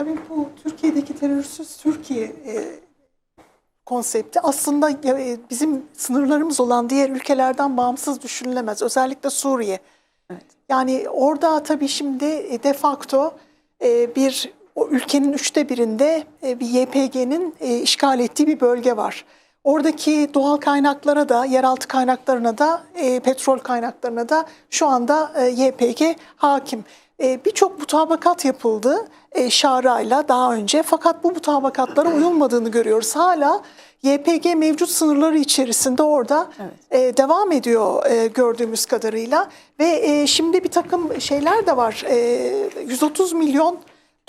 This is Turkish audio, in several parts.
Tabii bu Türkiye'deki terörsüz Türkiye e, konsepti aslında e, bizim sınırlarımız olan diğer ülkelerden bağımsız düşünülemez. Özellikle Suriye. Evet. Yani orada tabii şimdi e, de facto e, bir o ülkenin üçte birinde e, bir YPG'nin e, işgal ettiği bir bölge var. Oradaki doğal kaynaklara da, yeraltı kaynaklarına da, e, petrol kaynaklarına da şu anda e, YPG hakim. E, Birçok mutabakat yapıldı e, Şara'yla daha önce fakat bu mutabakatlara uyulmadığını görüyoruz. Hala YPG mevcut sınırları içerisinde orada Evet. e, devam ediyor e, gördüğümüz kadarıyla ve e, şimdi bir takım şeyler de var. E, 130 milyon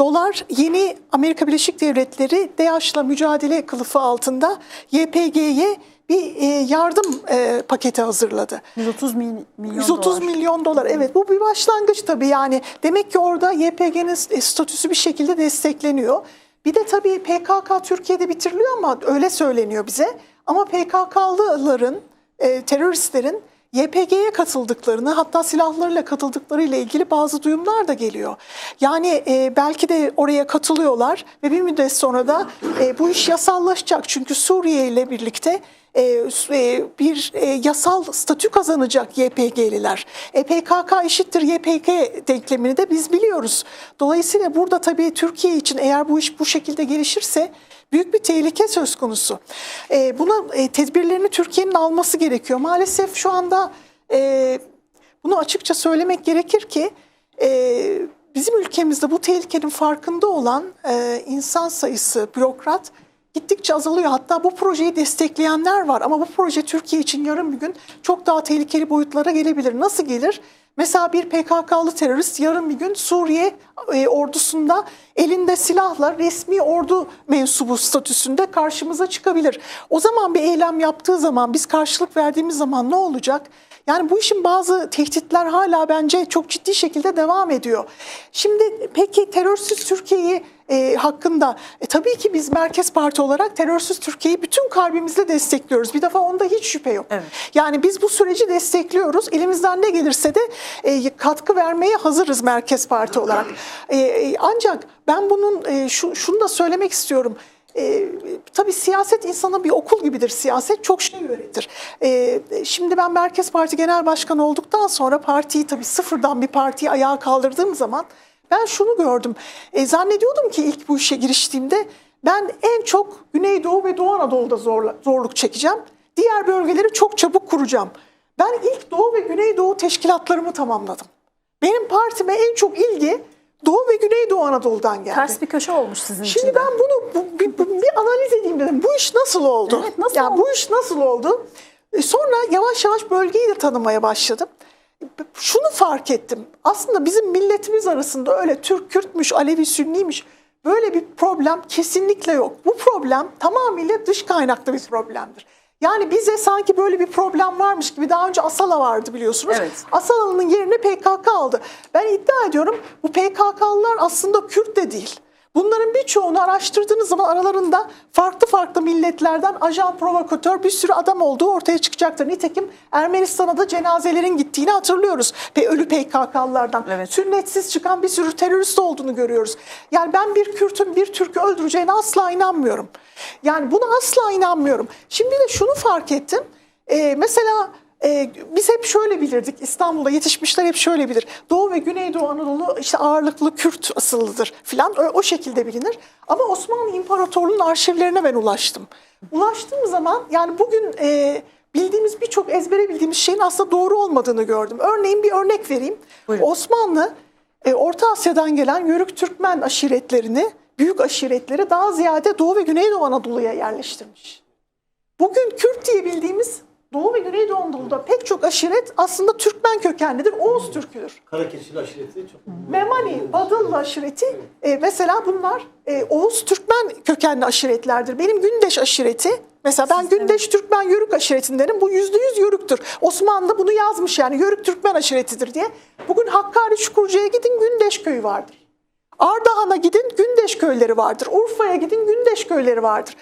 dolar yeni Amerika Birleşik Devletleri DAEŞ'la mücadele kılıfı altında YPG'ye bir e, yardım e, paketi hazırladı. 130 mil- milyon 130 dolar. milyon dolar evet bu bir başlangıç tabii yani demek ki orada YPG'nin statüsü bir şekilde destekleniyor. Bir de tabii PKK Türkiye'de bitiriliyor ama öyle söyleniyor bize. Ama PKK'lıların, e, teröristlerin YPG'ye katıldıklarını hatta silahlarıyla katıldıkları ile ilgili bazı duyumlar da geliyor. Yani e, belki de oraya katılıyorlar ve bir müddet sonra da e, bu iş yasallaşacak. Çünkü Suriye ile birlikte e, e, bir e, yasal statü kazanacak YPG'liler. E, PKK eşittir YPG denklemini de biz biliyoruz. Dolayısıyla burada tabii Türkiye için eğer bu iş bu şekilde gelişirse büyük bir tehlike söz konusu. E, buna e, tedbirlerini Türkiye'nin alması gerekiyor. Maalesef şu anda e, bunu açıkça söylemek gerekir ki e, bizim ülkemizde bu tehlikenin farkında olan e, insan sayısı, bürokrat gittikçe azalıyor. Hatta bu projeyi destekleyenler var ama bu proje Türkiye için yarın bir gün çok daha tehlikeli boyutlara gelebilir. Nasıl gelir? Mesela bir PKK'lı terörist yarın bir gün Suriye e, ordusunda elinde silahla resmi ordu mensubu statüsünde karşımıza çıkabilir. O zaman bir eylem yaptığı zaman biz karşılık verdiğimiz zaman ne olacak? Yani bu işin bazı tehditler hala bence çok ciddi şekilde devam ediyor. Şimdi peki terörsüz Türkiye'yi e, hakkında e, tabii ki biz Merkez Parti olarak terörsüz Türkiye'yi bütün kalbimizle destekliyoruz. Bir defa onda hiç şüphe yok. Evet. Yani biz bu süreci destekliyoruz. Elimizden ne gelirse de e, katkı vermeye hazırız Merkez Parti olarak. E, e, ancak ben bunun e, şu, şunu da söylemek istiyorum. E, siyaset insana bir okul gibidir siyaset çok şey öğretir. E, şimdi ben Merkez Parti Genel Başkanı olduktan sonra partiyi tabii sıfırdan bir partiyi ayağa kaldırdığım zaman ben şunu gördüm. E, zannediyordum ki ilk bu işe giriştiğimde ben en çok Güneydoğu ve Doğu Anadolu'da zorla, zorluk çekeceğim. Diğer bölgeleri çok çabuk kuracağım. Ben ilk Doğu ve Güneydoğu teşkilatlarımı tamamladım. Benim partime en çok ilgi Doğu ve Güneydoğu Anadolu'dan geldi. Ters bir köşe olmuş sizin için Şimdi de. ben bunu bu- bir, bu- bir analiz edeyim dedim. Bu iş nasıl oldu? Evet, nasıl ya oldu? bu iş nasıl oldu? E, Sonra yavaş yavaş bölgeyi de tanımaya başladım. Şunu fark ettim. Aslında bizim milletimiz arasında öyle Türk, Kürtmüş, Alevi, Sünniymiş böyle bir problem kesinlikle yok. Bu problem tamamıyla dış kaynaklı bir problemdir. Yani bize sanki böyle bir problem varmış gibi daha önce Asala vardı biliyorsunuz. Evet. Asala'nın yerine PKK aldı. Ben iddia ediyorum bu PKK'lılar aslında Kürt de değil. Bunların birçoğunu araştırdığınız zaman aralarında farklı farklı milletlerden ajan, provokatör bir sürü adam olduğu ortaya çıkacaktır. Nitekim Ermenistan'a da cenazelerin gittiğini hatırlıyoruz. Ve ölü PKK'lılardan. Evet. Sünnetsiz çıkan bir sürü terörist olduğunu görüyoruz. Yani ben bir Kürt'ün bir Türk'ü öldüreceğine asla inanmıyorum. Yani buna asla inanmıyorum. Şimdi de şunu fark ettim. Ee, mesela e, biz hep şöyle bilirdik. İstanbul'da yetişmişler hep şöyle bilir. Doğu ve Güneydoğu Anadolu işte ağırlıklı Kürt asıllıdır filan o, o şekilde bilinir. Ama Osmanlı İmparatorluğu'nun arşivlerine ben ulaştım. Ulaştığım zaman yani bugün e, bildiğimiz birçok ezbere bildiğimiz şeyin aslında doğru olmadığını gördüm. Örneğin bir örnek vereyim. Buyurun. Osmanlı e, Orta Asya'dan gelen Yörük Türkmen aşiretlerini, büyük aşiretleri daha ziyade Doğu ve Güneydoğu Anadolu'ya yerleştirmiş. Bugün Kürt diye bildiğimiz Anadolu'da pek çok aşiret aslında Türkmen kökenlidir, Oğuz Türküdür. Karakeşili aşireti çok Memani, Badıllı aşireti e, mesela bunlar e, Oğuz Türkmen kökenli aşiretlerdir. Benim Gündeş aşireti mesela ben Sizin- Gündeş Türkmen Yörük aşiretindenim. Bu yüzde yüz Yörüktür. Osmanlı bunu yazmış yani Yörük Türkmen aşiretidir diye. Bugün Hakkari Çukurca'ya gidin Gündeş köyü vardır. Ardahan'a gidin Gündeş köyleri vardır. Urfa'ya gidin Gündeş köyleri vardır.